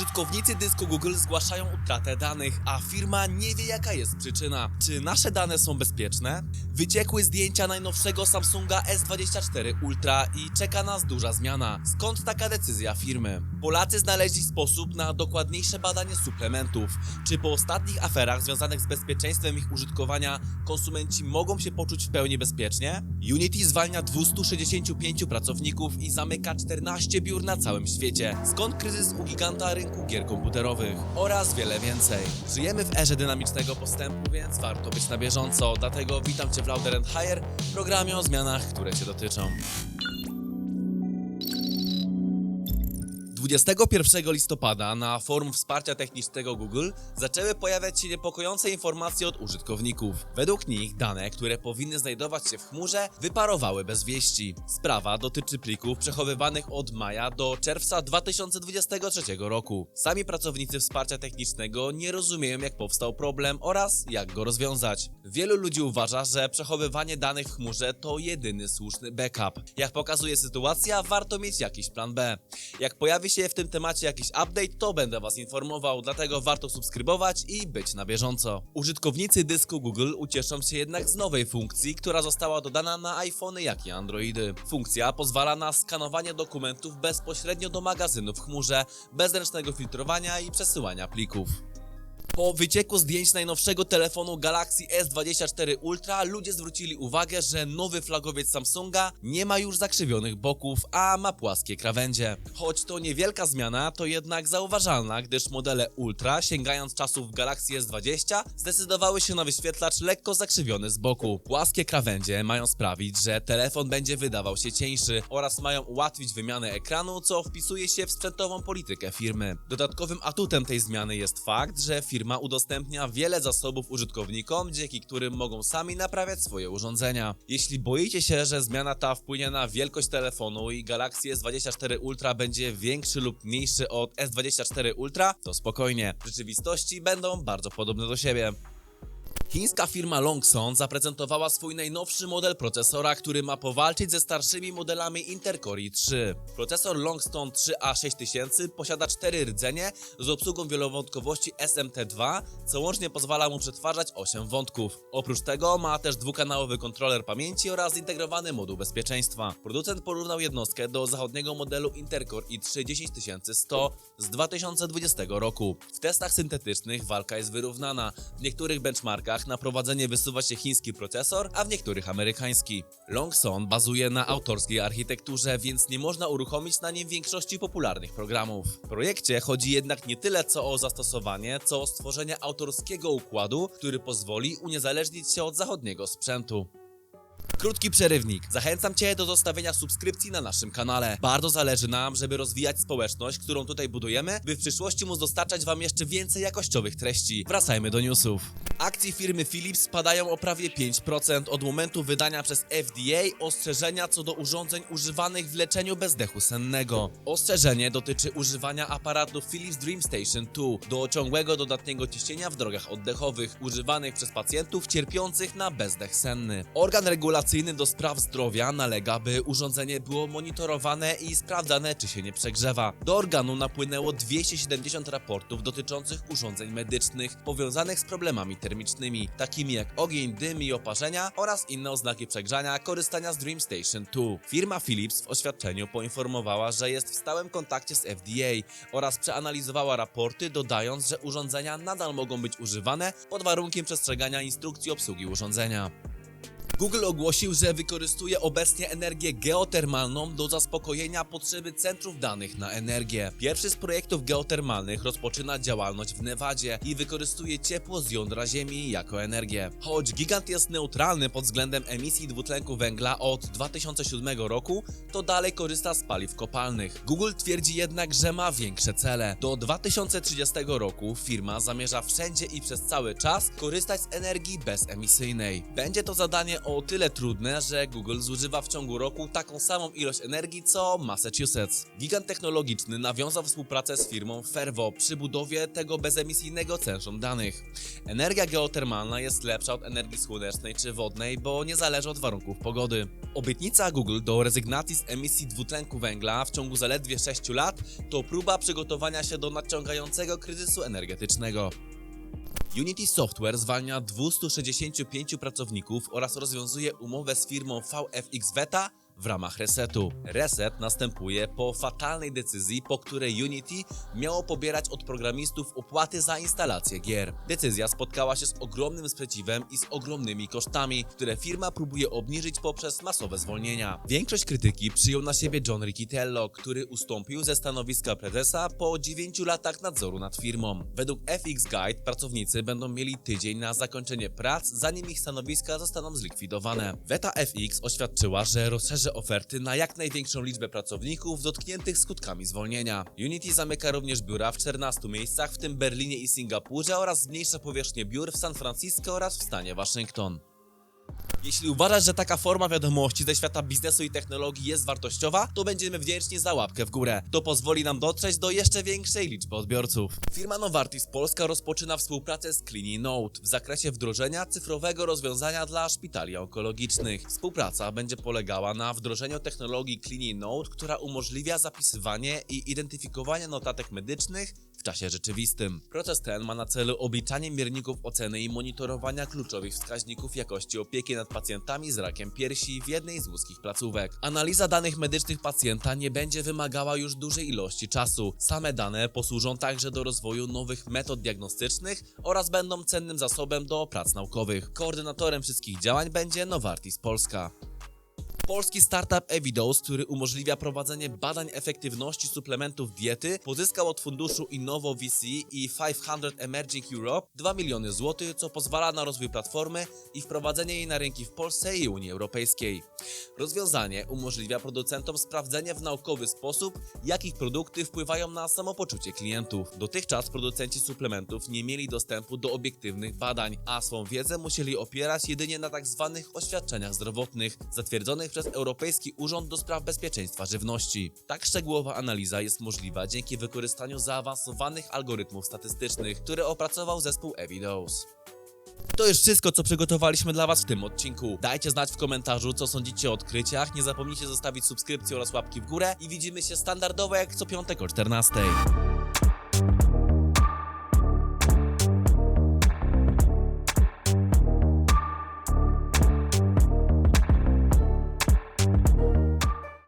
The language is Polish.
Użytkownicy dysku Google zgłaszają utratę danych, a firma nie wie jaka jest przyczyna. Czy nasze dane są bezpieczne? Wyciekły zdjęcia najnowszego Samsunga S24 Ultra i czeka nas duża zmiana. Skąd taka decyzja firmy? Polacy znaleźli sposób na dokładniejsze badanie suplementów. Czy po ostatnich aferach związanych z bezpieczeństwem ich użytkowania konsumenci mogą się poczuć w pełni bezpiecznie? Unity zwalnia 265 pracowników i zamyka 14 biur na całym świecie. Skąd kryzys u giganta rynku gier komputerowych? Oraz wiele więcej. Żyjemy w erze dynamicznego postępu, więc warto być na bieżąco. Dlatego witam Cię w Louder and Higher, programie o zmianach, które Cię dotyczą. 21 listopada na forum wsparcia technicznego Google zaczęły pojawiać się niepokojące informacje od użytkowników. Według nich dane, które powinny znajdować się w chmurze, wyparowały bez wieści. Sprawa dotyczy plików przechowywanych od maja do czerwca 2023 roku. Sami pracownicy wsparcia technicznego nie rozumieją, jak powstał problem oraz jak go rozwiązać. Wielu ludzi uważa, że przechowywanie danych w chmurze to jedyny słuszny backup. Jak pokazuje sytuacja, warto mieć jakiś plan B. Jak pojawi się w tym temacie jakiś update, to będę Was informował, dlatego warto subskrybować i być na bieżąco. Użytkownicy dysku Google ucieszą się jednak z nowej funkcji, która została dodana na iPhony jak i Androidy. Funkcja pozwala na skanowanie dokumentów bezpośrednio do magazynu w chmurze, bez ręcznego filtrowania i przesyłania plików. Po wycieku zdjęć najnowszego telefonu Galaxy S24 Ultra ludzie zwrócili uwagę, że nowy flagowiec Samsunga nie ma już zakrzywionych boków, a ma płaskie krawędzie. Choć to niewielka zmiana, to jednak zauważalna, gdyż modele Ultra, sięgając czasów Galaxy S20, zdecydowały się na wyświetlacz lekko zakrzywiony z boku. Płaskie krawędzie mają sprawić, że telefon będzie wydawał się cieńszy oraz mają ułatwić wymianę ekranu, co wpisuje się w sprzętową politykę firmy. Dodatkowym atutem tej zmiany jest fakt, że firma udostępnia wiele zasobów użytkownikom, dzięki którym mogą sami naprawiać swoje urządzenia. Jeśli boicie się, że zmiana ta wpłynie na wielkość telefonu i Galaxy S24 Ultra będzie większy lub mniejszy od S24 Ultra, to spokojnie. W rzeczywistości będą bardzo podobne do siebie. Chińska firma Longson zaprezentowała swój najnowszy model procesora, który ma powalczyć ze starszymi modelami Intercore i3. Procesor Longstone 3A6000 posiada 4 rdzenie z obsługą wielowątkowości SMT2, co łącznie pozwala mu przetwarzać 8 wątków. Oprócz tego ma też dwukanałowy kontroler pamięci oraz zintegrowany moduł bezpieczeństwa. Producent porównał jednostkę do zachodniego modelu Intercore i3 10100 z 2020 roku. W testach syntetycznych walka jest wyrównana. W niektórych benchmarkach na prowadzenie wysuwa się chiński procesor, a w niektórych amerykański. Longson bazuje na autorskiej architekturze, więc nie można uruchomić na nim większości popularnych programów. W projekcie chodzi jednak nie tyle co o zastosowanie, co o stworzenie autorskiego układu, który pozwoli uniezależnić się od zachodniego sprzętu. Krótki przerywnik. Zachęcam Cię do zostawienia subskrypcji na naszym kanale. Bardzo zależy nam, żeby rozwijać społeczność, którą tutaj budujemy, by w przyszłości móc dostarczać Wam jeszcze więcej jakościowych treści. Wracajmy do newsów. Akcje firmy Philips spadają o prawie 5% od momentu wydania przez FDA ostrzeżenia co do urządzeń używanych w leczeniu bezdechu sennego. Ostrzeżenie dotyczy używania aparatu Philips Dream Station 2 do ciągłego dodatniego ciśnienia w drogach oddechowych używanych przez pacjentów cierpiących na bezdech senny. Organ regulacyjny do spraw zdrowia nalega, by urządzenie było monitorowane i sprawdzane, czy się nie przegrzewa. Do organu napłynęło 270 raportów dotyczących urządzeń medycznych powiązanych z problemami termicznymi, takimi jak ogień, dym i oparzenia oraz inne oznaki przegrzania korzystania z Dream Station 2. Firma Philips w oświadczeniu poinformowała, że jest w stałym kontakcie z FDA oraz przeanalizowała raporty, dodając, że urządzenia nadal mogą być używane pod warunkiem przestrzegania instrukcji obsługi urządzenia. Google ogłosił, że wykorzystuje obecnie energię geotermalną do zaspokojenia potrzeby centrów danych na energię. Pierwszy z projektów geotermalnych rozpoczyna działalność w Nevadzie i wykorzystuje ciepło z jądra Ziemi jako energię. Choć gigant jest neutralny pod względem emisji dwutlenku węgla od 2007 roku, to dalej korzysta z paliw kopalnych. Google twierdzi jednak, że ma większe cele. Do 2030 roku firma zamierza wszędzie i przez cały czas korzystać z energii bezemisyjnej. Będzie to zadanie tyle trudne, że Google zużywa w ciągu roku taką samą ilość energii co Massachusetts. Gigant technologiczny nawiązał współpracę z firmą Fervo przy budowie tego bezemisyjnego centrum danych. Energia geotermalna jest lepsza od energii słonecznej czy wodnej, bo nie zależy od warunków pogody. Obietnica Google do rezygnacji z emisji dwutlenku węgla w ciągu zaledwie 6 lat to próba przygotowania się do nadciągającego kryzysu energetycznego. Unity Software zwalnia 265 pracowników oraz rozwiązuje umowę z firmą VFX Veta w ramach resetu. Reset następuje po fatalnej decyzji, po której Unity miało pobierać od programistów opłaty za instalację gier. Decyzja spotkała się z ogromnym sprzeciwem i z ogromnymi kosztami, które firma próbuje obniżyć poprzez masowe zwolnienia. Większość krytyki przyjął na siebie John Riccitello, który ustąpił ze stanowiska prezesa po 9 latach nadzoru nad firmą. Według FX Guide pracownicy będą mieli tydzień na zakończenie prac, zanim ich stanowiska zostaną zlikwidowane. Veta FX oświadczyła, że rozszerzy oferty na jak największą liczbę pracowników dotkniętych skutkami zwolnienia. Unity zamyka również biura w 14 miejscach, w tym Berlinie i Singapurze oraz zmniejsza powierzchnię biur w San Francisco oraz w stanie Waszyngton. Jeśli uważasz, że taka forma wiadomości ze świata biznesu i technologii jest wartościowa, to będziemy wdzięczni za łapkę w górę. To pozwoli nam dotrzeć do jeszcze większej liczby odbiorców. Firma Novartis Polska rozpoczyna współpracę z CliniNote w zakresie wdrożenia cyfrowego rozwiązania dla szpitali onkologicznych. Współpraca będzie polegała na wdrożeniu technologii CliniNote, która umożliwia zapisywanie i identyfikowanie notatek medycznych w czasie rzeczywistym. Proces ten ma na celu obliczanie mierników oceny i monitorowania kluczowych wskaźników jakości opieki nad pacjentami z rakiem piersi w jednej z łódzkich placówek. Analiza danych medycznych pacjenta nie będzie wymagała już dużej ilości czasu. Same dane posłużą także do rozwoju nowych metod diagnostycznych oraz będą cennym zasobem do prac naukowych. Koordynatorem wszystkich działań będzie Novartis Polska. Polski startup Evidose, który umożliwia prowadzenie badań efektywności suplementów diety, pozyskał od funduszu Innovo VC i 500 Emerging Europe 2 miliony złotych, co pozwala na rozwój platformy i wprowadzenie jej na rynki w Polsce i Unii Europejskiej. Rozwiązanie umożliwia producentom sprawdzenie w naukowy sposób, jak ich produkty wpływają na samopoczucie klientów. Dotychczas producenci suplementów nie mieli dostępu do obiektywnych badań, a swą wiedzę musieli opierać jedynie na tzw. oświadczeniach zdrowotnych zatwierdzonych przez Europejski Urząd do Spraw Bezpieczeństwa Żywności. Tak szczegółowa analiza jest możliwa dzięki wykorzystaniu zaawansowanych algorytmów statystycznych, które opracował zespół Evidose. To już wszystko, co przygotowaliśmy dla Was w tym odcinku. Dajcie znać w komentarzu, co sądzicie o odkryciach. Nie zapomnijcie zostawić subskrypcji oraz łapki w górę. I widzimy się standardowo jak co piątek o 14.